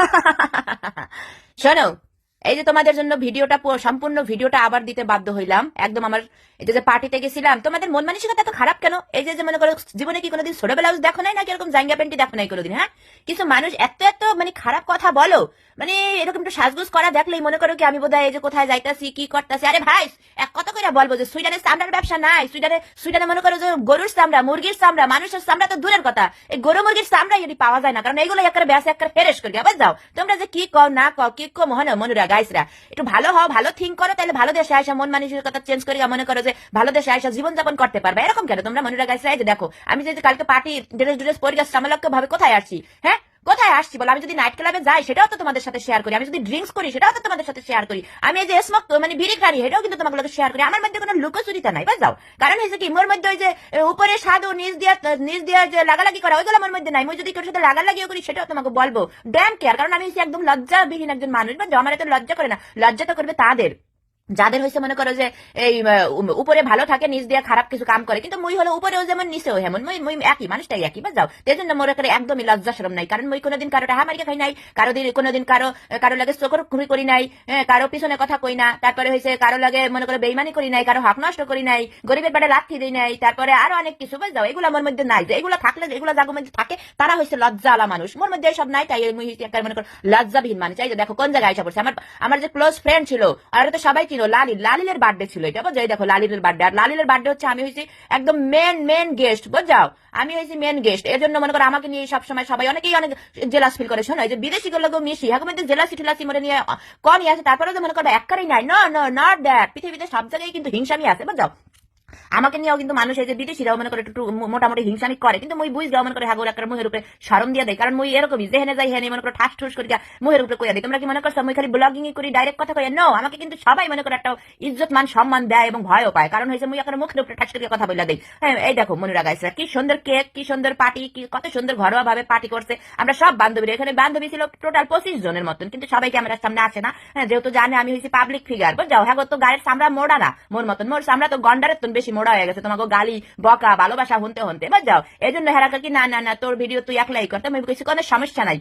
শোনো এই যে তোমাদের জন্য ভিডিওটা সম্পূর্ণ ভিডিওটা আবার দিতে বাধ্য হইলাম। একদম আমার এই যে পার্টিতে গেছিলাম, তোমাদের মন মানসিকতা এত খারাপ কেন? এই যে মনে করো জীবনে কি কোনোদিন ছোট ব্লাউজ দেখো নাই, নাকি এরকম জাঙ্গা প্যান্টি দেখো নাই কোনোদিন হ্যাঁ? কিছু মানুষ এত এত মানে খারাপ কথা বলো মানে এরকম একটু সাজগুজ করা দেখলেই মনে করো কি আমি বোধহয় এই যে কোথায় যাইতাছি, কি করতেছি? আরে ভাই, এক কথা করে বলব যে সুইডেনের চামড়ার ব্যবসা নাই। সুইডেনে সুইডেনে মনে করো যে গরুর চামড়া, মুরগির চামড়া, মানুষের চামড়া তো দূরের কথা। এই গরু, মুরগির চামড়া যদি পাওয়া যায় না, কারণ এইগুলো একটা ব্যাস একটা ফেরেস করি আবার যাও, তোমরা যে কি কও না কও, কি কো মনে মনুরা গাইসরা একটু ভালো হও, ভালো থিঙ্ক করো, তাহলে ভালো দেশে আসা মন মানসিকতা চেঞ্জ করে মনে করো যে ভালো দেশে আসা জীবনযাপন করতে পারবে। এরকম কেন? তোমরা মনুরা গাইসরা যে দেখো, আমি যদি কালকে পার্টি ড্রেস ড্রেস পরে গেছি সামালক্য ভাবে কোথায় আসছি? হ্যাঁ? কোথায় আসছি বলো? আমি যদি নাইট ক্লাবে যাই, সেটাও তো তোমাদের সাথে শেয়ার করি। আমি যদি ড্রিঙ্কস করি, সেটাও তো তোমাদের সাথে শেয়ার করি। আমি এই যে স্মোক মানে বিড়ি খাড়ি এটাও কিন্তু তোমাকে শেয়ার করি। আমার মধ্যে কোনো লুকোচুরিতা নাই বুঝাও কারণ হয়েছে কি, মোর মধ্যে ওই যে উপরে সাদু, নিচ দিয়া নিচ দিয়া যে লাগালাগি করা, ওইগুলো আমার মধ্যে নাই। মই যদি কারোর সাথে লাগালাগিও করি, সেটাও তোমাকে বলব। ড্যাম কেয়ার কারণ আমি একদম লজ্জাবিহীন একজন মানুষ বা আমার এত লজ্জা করে না। লজ্জা তো করবে তাদের। যাদের হয়েছে মনে করো যে, এই উপরে ভালো থাকে, নিচ দিয়ে খারাপ কিছু কাম করে, কিন্তু মই হলো উপরেও যেমন নিচেও হেমন, মই মই একই, মানুষটাই একই বা যাও। এই জন্য মোর এখানে একদমই লজ্জা সরম নাই, কারণ মই কোনোদিন কারও টাহা মারিকে খাই নাই, কারও দিন, কোনোদিন কারও কারও লাগে চোখর খুঁড়ি করি নাই কারও পিছনে কথা কই না, তারপরে হয়েছে কারও লাগে, মনে করো বেইমানি করি নাই, কারও হক নষ্ট করি নাই, গরিবের পেটে লাথি দিই নাই, তারপরে আরও অনেক কিছু বুঝ যাও, এগুলো আমার মধ্যে নাই যে, এগুলো থাকলে এগুলো যাগো মধ্যে থাকে, তারা হয়েছে লজ্জা আলা মানুষ, মোর মধ্যে সব নাই, তাই মুই মনে করো, লজ্জাবিহীন মানুষ, এই যে দেখো, কোন জায়গায় এসে পড়ছে, আমার আমার যে ক্লোজ ফ্রেন্ড ছিল, আর তো সবাই চিনো লালি লালিলের বার্থডে ছিল এটা বোঝাই দেখো, লালিলের বার্থডে আর লালিলের বার্থডে হচ্ছে, আমি হয়েছি একদম মেন মেন গেস্ট বোঝাও আমি হয়েছি মেন গেস্ট এর জন্য মনে করো আমাকে নিয়ে সবসময় সবাই অনেকেই অনেক জেলাস ফিল করে। শোনো যে বিদেশি গুলো মিশি এখন মধ্যে জেলাসি টিলাসি মনে নিয়ে কনই আছে তারপরে মনে করো এককারই নাই। ন নট দ্যাট পৃথিবীতে সব জায়গায় কিন্তু হিংসামি আছে বুঝাও আমাকে নিয়েও কিন্তু মানুষ এই যে বিদেশিরাও মনে করে একটু মোটামুটি হিংসামি করে। কিন্তু মুই বুঝ যাও মনে করে হাগুর একটা মুহের উপরে সরম দিয়ে দেয়। কারণ মুই এরকমই, যেহেনে যাই হেনে মনে করে ঠাস ঠুস করে দিয়া মুহের উপরে কইয়া দিই তোমরা কি মনে করছ, মুই খালি ব্লগিং করি ডাইরেক্ট কথা কই নো আমাকে কিন্তু সবাই মনে করে একটা ইজ্জত, মান, সম্মান দেয় এবং ভয়ও পায়। কারণ হয়েছে মুই একটা মুখের উপরে ঠাস করে কথা বলে দেই। হ্যাঁ এই দেখো মনুরা গাইছে কি সুন্দর কেক, কি সুন্দর পার্টি, কি, কত সুন্দর ঘরোয়া ভাবে পার্টি করছে। আমরা সব বান্ধবীরা, এখানে বান্ধবী ছিল টোটাল পঁচিশ জনের মতন, কিন্তু সবাই ক্যামেরার সামনে আসে না। হ্যাঁ যেহেতু জানে আমি হয়েছি পাবলিক ফিগার যাও? হ্যাঁ তো গায়ের সামরা মোড়া না, মোর মতন। মোর সামরা তো গন্ডারের তুন বেশি মোড়া হয়ে গেছে, তোমাকে গালি, বকা, ভালোবাসা হনতে হনতে বাদ যাও এই জন্য হেরাকা কি, না না না, তোর ভিডিও তুই একলাই করতে আমি কিছু কোনো সমস্যা নাই।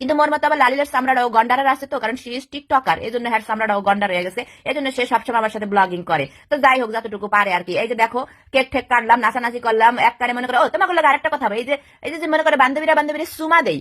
কিন্তু মোর মতো আবার লালিলের সামরাটাও গন্ডারের আছে তো, কারণ সে ইজ টিকটকার এই জন্য হ্যার সামরাটাও গন্ডার হয়ে গেছে এই জন্য সে সবসময় আমার সাথে ব্লগিং করে। তো যাই হোক, যতটুকু পারে আর কি। এই যে দেখো, কেক ঠেক কাটলাম, নাচানাচি করলাম, এক কারে মনে করো, ও, তোমাকে আরেকটা কথা হবে এই যে এই যে মনে করে বান্ধবীরা বান্ধবীরা সুমা দেই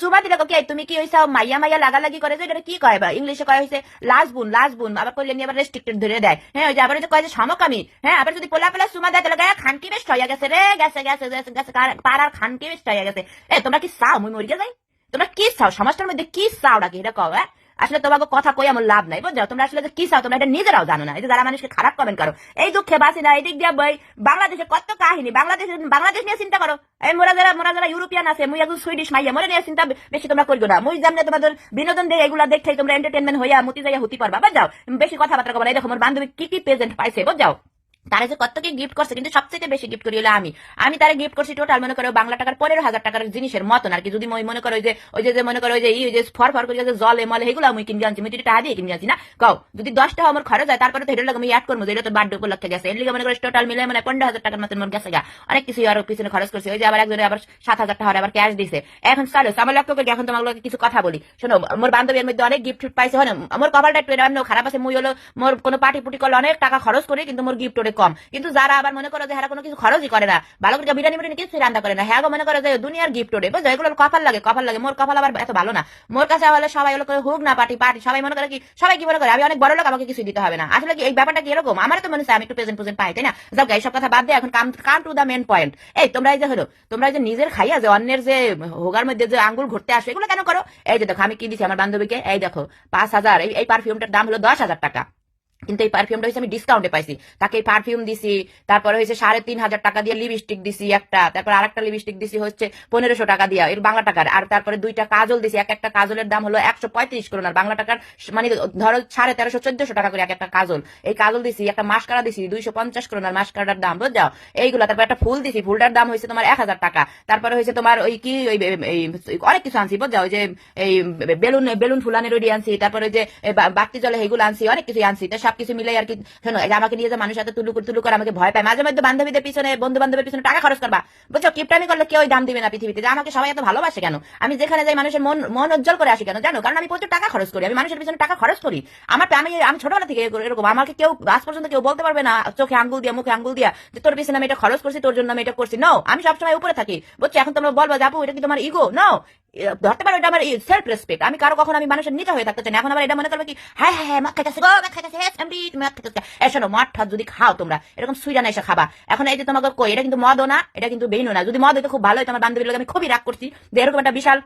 সুমা দিলে কি তুমি কি হয়েছে মাইয়া মাইয়া লাগালাগি করে যে এটা কি কয় বা? ইংলিশে কয় হইছে লাস্ট বুন আবার কইলে নিয়ে আবার রেস্ট্রিক্টেড ধরে দেয়। হ্যাঁ ওই যে আবার কয় যে, সমকামী। হ্যাঁ আবার যদি পোলা পোলা সুমা দেয়, তাহলে গায়ে খানকি বেশ হইয়া গেছে রে, গেছে গেছে গেছে গেছে। পাড়ার খানকি বেশ হইয়া গেছে। এ, তোমরা কি চাও? মুই মরিয়া যাই। তোমরা কি চাও? সমাজটার মধ্যে কি চাও নাকি এটা কও হ্যাঁ? আসলে তোমাকে কথা কই আমার লাভ নাই, বুঝছ? তোমরা আসলে কি চাও, তোমরা এটা নিজেরাও জানো না। এই যে যারা মানুষকে খারাপ কমেন্ট করো, এই দুঃখে বাসি না এদিক দিয়ে বই। বাংলাদেশে কত কাহিনী বাংলাদেশ বাংলাদেশ নিয়ে চিন্তা করো। এই মোরা যারা মোরা যারা ইউরোপিয়ান আছে, মুই একজন সুইডিশ মাইয়া, মোরা নিয়ে চিন্তা বেশি তোমরা করিও না। মুই যেমন তোমাদের বিনোদন দিয়ে এগুলা দেখতে তোমরা এন্টারটেনমেন্ট হইয়া, মুতি যাইয়া হতি পারবা বুঝাও বেশি কথাবার্তা কবা এই দেখো, মোর বান্ধবী কি কি প্রেজেন্ট পাইছে বুঝাও তারা যে কত গিফট করছে, কিন্তু সবচেয়ে বেশি গিফট করি হলো আমি। আমি তারা গিফট করছি টোটাল মনে করো, বাংলা টাকার পনেরো হাজার টাকার জিনিসের মতন আর কি। যদি মই মনে করো যে, ওই যে মনে করো যে ই, ওই যে ফর ফর করে জলে মলে এগুলো আমি কিনে আনছি। যদি টাকা দিয়ে কিনে আনছি না? কও, যদি দশ টাকা আমার খরচ হয়, তারপরে তো এটা আমি অ্যাড করব এটা তো বার্থডে উপলক্ষে গেছে। এর লিগে মনে করো টোটাল মিলে মানে পনেরো হাজার টাকার মতন মোর গেছে গা। অনেক কিছু আরও পিছনে খরচ করছে। ওই যে আবার একজনে আবার সাত হাজার টাকা আবার ক্যাশ দিছে। এখন চলো আমার লক্ষ্য করে, এখন তোমার কিছু কথা বলি। শোনো, মোর বান্ধবীর মধ্যে অনেক গিফট পাইছে হন আমার কপালটা একটু খারাপ আছে, মুই হলো, মোর কোনো পার্টি পুটি করলে অনেক টাকা খরচ করি, কিন্তু মোর গিফট কম। কিন্তু যারা আবার মনে করো যে হারা কোনো কিছু খরচই করে না ভালো করে বিরিয়ানি বিরিয়ানি কিছু রান্না করে না। হ্যাঁ মনে করো যে দুনিয়ার গিফট ওরে। বুঝছ? এগুলো কপাল লাগে কপাল লাগে। মোর কপাল আবার এত ভালো না। মোর কাছে হলে সবাই হলো হোক না পার্টি পার্টি। সবাই মনে করে কি সবাই কি মনে করে? আমি অনেক বড় লোক আমাকে কিছু দিতে হবে না। আসলে কি এই ব্যাপারটা কি এরকম? আমার তো মনে হচ্ছে আমি একটু প্রেজেন্ট প্রেজেন্ট পাই তাই না? যাও গা, এইসব কথা বাদ দিয়ে এখন come come to the main point এই তোমরা এই যে হলো তোমরা যে নিজের খাইয়া যে অন্যের যে হোগার মধ্যে যে আঙ্গুল ঘুরতে আসে এগুলো কেন করো? এই যে দেখো আমি কি দিছি আমার বান্ধবীকে? এই দেখো পাঁচ হাজার এই পারফিউমটার দাম হলো দশ হাজার টাকা। কিন্তু এই পারফিউমটা হচ্ছে আমি ডিসকাউন্টে পাইছি। তাকে এই পারফিউম দিছি, তারপরে হয়েছে সাড়ে তিন হাজার টাকা দিয়ে লিপস্টিক দিছি একটা, তারপর আরেকটা লিপস্টিক দিছি হচ্ছে পনেরোশো টাকা দিয়া, এর বাংলা টাকার। আর তারপরে দুইটা কাজল দিছি, এক একটা কাজলের দাম হলো একশো পঁয়ত্রিশ করোনার বাংলা টাকার মানে ধরো সাড়ে তেরোশো, চোদ্দশো টাকা করে এক একটা কাজল। এই কাজল দিছি, একটা মাস্কারা দিছি, দুইশো পঞ্চাশ করোনার মাস্কারার দাম, বুঝছ? এইগুলো, তারপর একটা ফুল দিছি, ফুলটার দাম হয়েছে তোমার এক হাজার টাকা। তারপরে হয়েছে তোমার ওই কি, ওই অনেক কিছু আনছি, বুঝছ? ওই যে, এই বেলুন বেলুন ফুলানের ওই আনছি, তারপরে যে বাতি জলে এগুলো আনছি, অনেক কিছু আনছি। সবকিছু মিলে আর কি, শোনো, এই আমাকে নিয়ে যে মানুষ এত তুলু তুলু করে আমাকে ভয় পায়, মাঝে মধ্যে বান্ধবীদের পিছনে বন্ধু বান্ধবের পিছনে টাকা খরচ করবা। বুঝছ? কিপটামি করলে কেউ দাম দিবে না পৃথিবীতে। যে আমাকে সবাই এত ভালোবাসে কেন? আমি যেখানে যাই মানুষের মন মন উজ্জ্বল করে আসি কেন? জানো? কারণ আমি প্রচুর টাকা খরচ করি, আমি মানুষের পিছনে টাকা খরচ করি। আমার আমি আমি ছোটবেলা থেকে এরকম আমাকে কেউ আজ পর্যন্ত কেউ বলতে পারবে না, চোখে আঙ্গুল দিয়ে, মুখে আঙ্গুল দিয়া, যে তোর পিছনে আমি এটা খরচ করছি, তোর জন্য আমি এটা করছি। নো আমি সবসময় উপরে থাকি। বুঝছ? এখন তোমরা বলব যে, আপু, এটা কি তোমার ইগো নো ধরতে পারো এটা আমার সেলফ রেসপেক্ট আমি কারও কখন আমি মানুষের নিচে হয়ে থাকতে চাই এখন আমার এটা মনে করবে কি হ্যাঁ হ্যাঁ হ্যাঁ মদ খাইতেছে গো মদ খাইতেছে হ্যাঁ এমডি তুমি মদ খাইতেছে এসো ঠদ যদি খাও তোমরা, এরকম সুইডান এসে খাবা। এখন এই যে তোমাকে কই, এটা কিন্তু মদও না, এটা কিন্তু বেইনও না। যদি মদ হইতো খুব ভালো হইতো, আমার বান্ধবীর লোক আমি খুবই রাগ করছি যে এরকম একটা বিশাল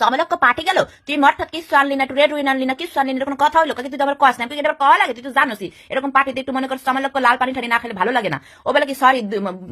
সমলক্ষ পার্টি গেল, তুই মঠটা কিছু আনলি না রেড উইন আনলি না কিছু আনলি এরকম কথা হইল কিন্তু তুই আমার কস না তুই এটা কয়া লাগে, তুই তো জানোসি এরকম পার্টিতে একটু মনে কর সমলক্ষ লাল পানি ঠানি না খেলে ভালো লাগে না। ও বলে কি সরি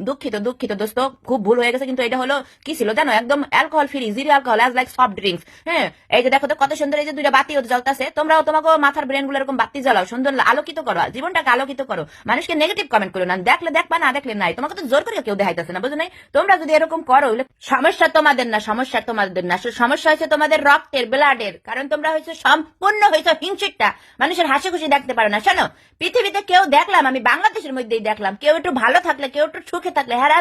দুঃখিত দুঃখিত দোস্ত, খুব ভুল হয়ে গেছে, কিন্তু এটা হলো, কি ছিল জানো, একদম alcohol free zero alcohol as like soft drinks হ্যাঁ এই যে দেখো তো কত সুন্দর এই যে দুইটা বাতি জ্বলতেছে, তোমরাও তোমাকে মাথার ব্রেনগুলো এরকম বাতি জ্বালাও, সুন্দর আলোকিত করো জীবনটাকে আলোকিত করো, মানুষকে নেগেটিভ কমেন্ট করো না, দেখলে দেখবা, না দেখলে নাই, তোমাকে তো জোর করে কেউ দেখাইতেছে না, বুঝো নাই? তোমরা যদি এরকম করো সমস্যা তোমাদের না, সমস্যা তোমাদের না সমস্যা হয়েছে তোমাদের রক্তের ব্লাডের কারণ তোমরা হয়েছে সম্পূর্ণ হয়েছে হিংসিকটা মানুষের হাসি খুশি দেখতে পারো না। শোনো, পৃথিবীতে কেউ দেখলাম, আমি বাংলাদেশের মধ্যেই দেখলাম, কেউ একটু ভালো থাকলে, কেউ একটু সুখে থাকলে হ্যাঁ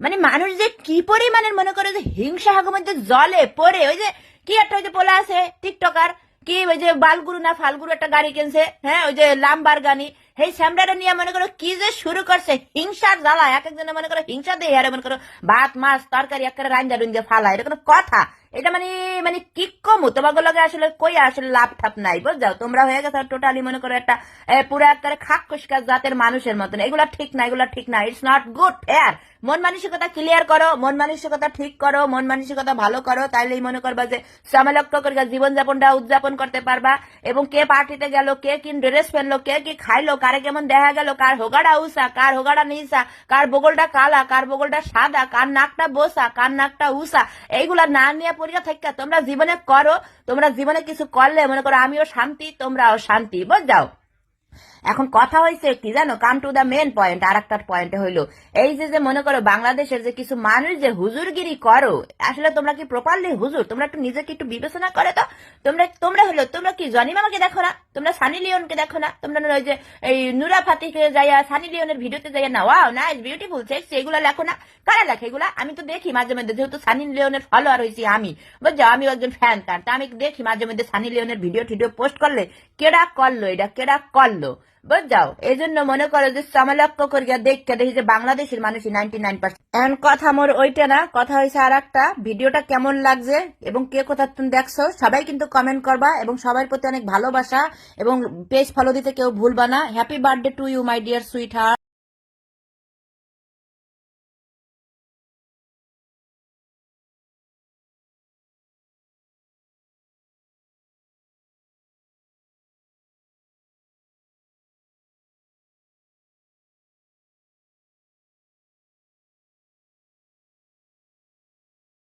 মানে মানুষ যে কি পরিমাণের মনে করে যে হিংসা হাগের মধ্যে জলে পড়ে, ওই যে কি একটা ওই যে বলে আছে, টিকটকার, কি ওই যে বালগুরু না ফালগুরু একটা গাড়ি কিনছে হ্যাঁ ওই যে লাম্বার গানি এই স্যামরাটা নিয়ে মনে করো কি যে শুরু করছে, হিংসার জ্বালা, এক একজনে মনে করো হিংসা দিয়ে, আর মনে করো ভাত, মাছ, তরকারি একটা রাঞ্জা রুঞ্জা ফালা এটা কোনো কথা। এটা মানে মানে কি কমু? তোমাকে লগে আসলে কই আসলে লাভ ঠাপ নাই বুঝাও তোমরা হয়ে গেছো টোটালি মনে করো একটা পুরা একটা খাক জাতের মানুষের মতন। এগুলা ঠিক না, এগুলা ঠিক না। ইটস নট গুড ফেয়ার মন মানসিকতা ক্লিয়ার করো, মন মানসিকতা ঠিক করো, মন মানসিকতা ভালো করো, তাইলেই মনে করবা যে সামালক্ষ করে জীবনযাপনটা উদযাপন করতে পারবা। এবং কে পার্টিতে গেল, কে কি ড্রেস ফেলল কে কি খাইলো, কারে কেমন দেখা গেল, কার হোগাড়া উষা, কার হোগাড়া নিসা কার বগলটা কালা, কার বগলটা সাদা, কার নাকটা বসা, কার নাকটা উষা, এইগুলা না নিয়ে পরীক্ষা থাকা তোমরা জীবনে করো, তোমরা জীবনে কিছু করলে মনে করো আমিও শান্তি, তোমরাও শান্তি, বুঝাও? এখন কথা হয়েছে কি জানো? Come to the main point আর একটা পয়েন্টে হইল। এই যে যে মনে করো বাংলাদেশের যে কিছু মানুষ যে হুজুরগিরি করো, আসলে তোমরা কি প্রপারলি হুজুর? তোমরা একটু নিজেকে একটু বিবেচনা করে তো? তোমরা তোমরা হলো, তোমরা কি জনি মামাকে দেখো না? তোমরা সানি লিওনকে দেখো না? তোমরা ওই যে, এই নুরা ফাতিকে যাইয়া, সানি লিওনের ভিডিওতে যাইয়া না ওয়াও নাইস বিউটিফুল সেক্স এগুলো লেখো না? কারা লেখে এগুলা? আমি তো দেখি মাঝে মধ্যে, যেহেতু সানি লিওনের ফলোয়ার হয়েছি আমি। বুঝছ? আমি একজন ফ্যান তার তা আমি দেখি মাঝে মধ্যে সানি লিওনের ভিডিও টিডিও পোস্ট করলে কেডা করল এটা? কেডা করল? বুঝাও এই জন্য মনে করো যে সমালক্ষ করিয়া দেখতে দেখি যে বাংলাদেশের মানুষই নাইনটি নাইন পার্সেন্ট কথা মোর ওইটা না, কথা হয়েছে আর একটা ভিডিওটা কেমন লাগছে এবং কে কোথা তুমি দেখছ, সবাই কিন্তু কমেন্ট করবা এবং সবার প্রতি অনেক ভালোবাসা এবং পেজ ফলো দিতে কেউ ভুলবা না। Happy birthday to you my dear sweetheart